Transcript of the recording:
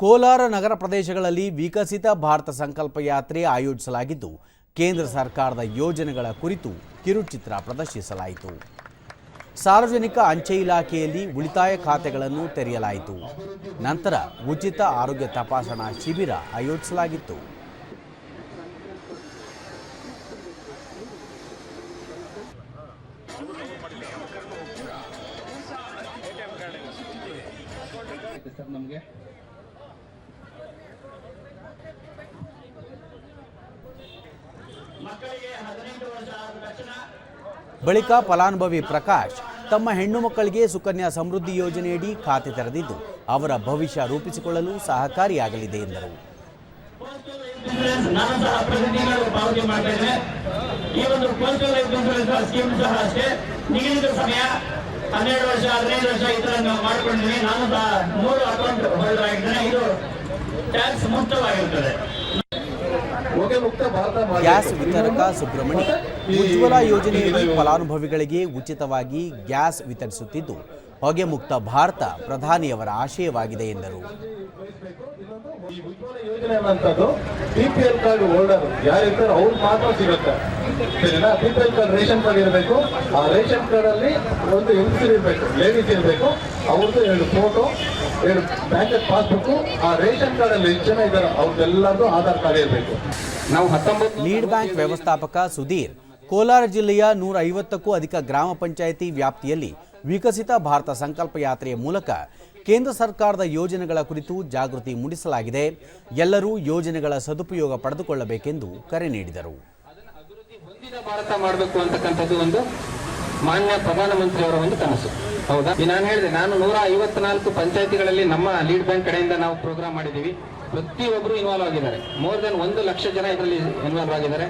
ಕೋಲಾರ ನಗರ ಪ್ರದೇಶಗಳಲ್ಲಿ ವಿಕಸಿತ ಭಾರತ ಸಂಕಲ್ಪ ಯಾತ್ರೆ ಆಯೋಜಿಸಲಾಗಿದ್ದು, ಕೇಂದ್ರ ಸರ್ಕಾರದ ಯೋಜನೆಗಳ ಕುರಿತು ಕಿರುಚಿತ್ರ ಪ್ರದರ್ಶಿಸಲಾಯಿತು. ಸಾರ್ವಜನಿಕ ಅಂಚೆ ಇಲಾಖೆಯಲ್ಲಿ ಉಳಿತಾಯ ಖಾತೆಗಳನ್ನು ತೆರೆಯಲಾಯಿತು. ನಂತರ ಉಚಿತ ಆರೋಗ್ಯ ತಪಾಸಣಾ ಶಿಬಿರ ಆಯೋಜಿಸಲಾಗಿತ್ತು. ಬಳಿಕ ಫಲಾನುಭವಿ ಪ್ರಕಾಶ್ ತಮ್ಮ ಹೆಣ್ಣು ಮಕ್ಕಳಿಗೆ ಸುಕನ್ಯಾ ಸಮೃದ್ಧಿ ಯೋಜನೆಯಡಿ ಖಾತೆ ತೆರೆದಿದ್ದು ಅವರ ಭವಿಷ್ಯ ರೂಪಿಸಿಕೊಳ್ಳಲು ಸಹಕಾರಿಯಾಗಲಿದೆ ಎಂದರು. ಹನ್ನೆರಡು ವರ್ಷ ಹದಿನೈದು ವರ್ಷ ನಾವು ಮಾಡ್ಕೊಂಡಿದ್ದೀನಿ ನಾನು ಮೂರು ಅಕೌಂಟ್ ಹೋಲ್ಡರ್ ಆಗಿದ್ದೇನೆ. ಇದು ಟ್ಯಾಕ್ಸ್ ಮುಕ್ತವಾಗಿರುತ್ತದೆ ಹೊಗೆ ಮುಕ್ತ ಭಾರತ ಮಾಡಿ- ಗ್ಯಾಸ್ ವಿತರಕ ಸುಬ್ರಹ್ಮಣಿ ಉಜ್ವಲ ಯೋಜನೆಯಲ್ಲಿ ಫಲಾನುಭವಿಗಳಿಗೆ ಉಚಿತವಾಗಿ ಗ್ಯಾಸ್ ವಿತರಿಸುತ್ತಿದ್ದು ಹೊಗೆ ಮುಕ್ತ ಭಾರತ ಪ್ರಧಾನಿಯವರ ಆಶಯವಾಗಿದೆ ಎಂದರು. ಈ ಉಜ್ವಲ ಯೋಜನೆ ಅನ್ನೋಂಥದ್ದು ಪಿ ಎಲ್ ಕಾರ್ಡ್ ಹೋಲ್ಡರ್ ಯಾರಿರ್ತಾರೆ ಅವ್ರು ಮಾತ್ರ ಸಿಗುತ್ತೆ. ಸರಿನಾ? B P L card ration card ಇರಬೇಕು. ಆ ರೇಷನ್ ಕಾರ್ಡ್ ಅಲ್ಲಿ ಒಂದು ಹೆಂಗಸರು ಇರಬೇಕು ಲೇಡೀಸ್ ಇರಬೇಕು. ಅವ್ರದ್ದು ಎರಡು ಫೋಟೋ ಎರಡು ಬ್ಯಾಂಕ್ ಪಾಸ್ಬುಕ್ ಆ ರೇಷನ್ ಕಾರ್ಡ್ ಅಲ್ಲಿ ಎಷ್ಟು ಜನ ಇದ್ದಾರೆ ಅವ್ರದ್ದೆಲ್ಲರದು ಆಧಾರ್ ಕಾರ್ಡ್ ಇರಬೇಕು. ಲೀಡ್ ಬ್ಯಾಂಕ್ ವ್ಯವಸ್ಥಾಪಕ ಸುಧೀರ್ ಕೋಲಾರ ಜಿಲ್ಲೆಯ ನೂರ ಐವತ್ತಕ್ಕೂ ಅಧಿಕ ಗ್ರಾಮ ಪಂಚಾಯಿತಿ ವ್ಯಾಪ್ತಿಯಲ್ಲಿ ವಿಕಸಿತ ಭಾರತ ಸಂಕಲ್ಪ ಯಾತ್ರೆಯ ಮೂಲಕ ಕೇಂದ್ರ ಸರ್ಕಾರದ ಯೋಜನೆಗಳ ಕುರಿತು ಜಾಗೃತಿ ಮೂಡಿಸಲಾಗಿದೆ. ಎಲ್ಲರೂ ಯೋಜನೆಗಳ ಸದುಪಯೋಗ ಪಡೆದುಕೊಳ್ಳಬೇಕೆಂದು ಕರೆ ನೀಡಿದರು. ಭಾರತ ಮಾಡಬೇಕು ಅಂತಕ್ಕಂಥದ್ದು ಒಂದು ಮಾನ್ಯ ಪ್ರಧಾನಮಂತ್ರಿಯವರ ಒಂದು ಕನಸು. ಹೌದಾ? ನಾನು ಹೇಳಿದೆ ನಾನು ನೂರ ಐವತ್ನಾಲ್ಕು ಪಂಚಾಯತಿಗಳಲ್ಲಿ ನಮ್ಮ ಲೀಡ್ ಬ್ಯಾಂಕ್ ಕಡೆಯಿಂದ ನಾವು ಪ್ರೋಗ್ರಾಮ್ ಮಾಡಿದ್ದೀವಿ. ಪ್ರತಿಯೊಬ್ಬರು ಇನ್ವಾಲ್ವ್ ಆಗಿದ್ದಾರೆ. ಮೋರ್ ದೆನ್ ಒಂದು ಲಕ್ಷ ಜನ ಇದರಲ್ಲಿ ಇನ್ವಾಲ್ವ್ ಆಗಿದ್ದಾರೆ.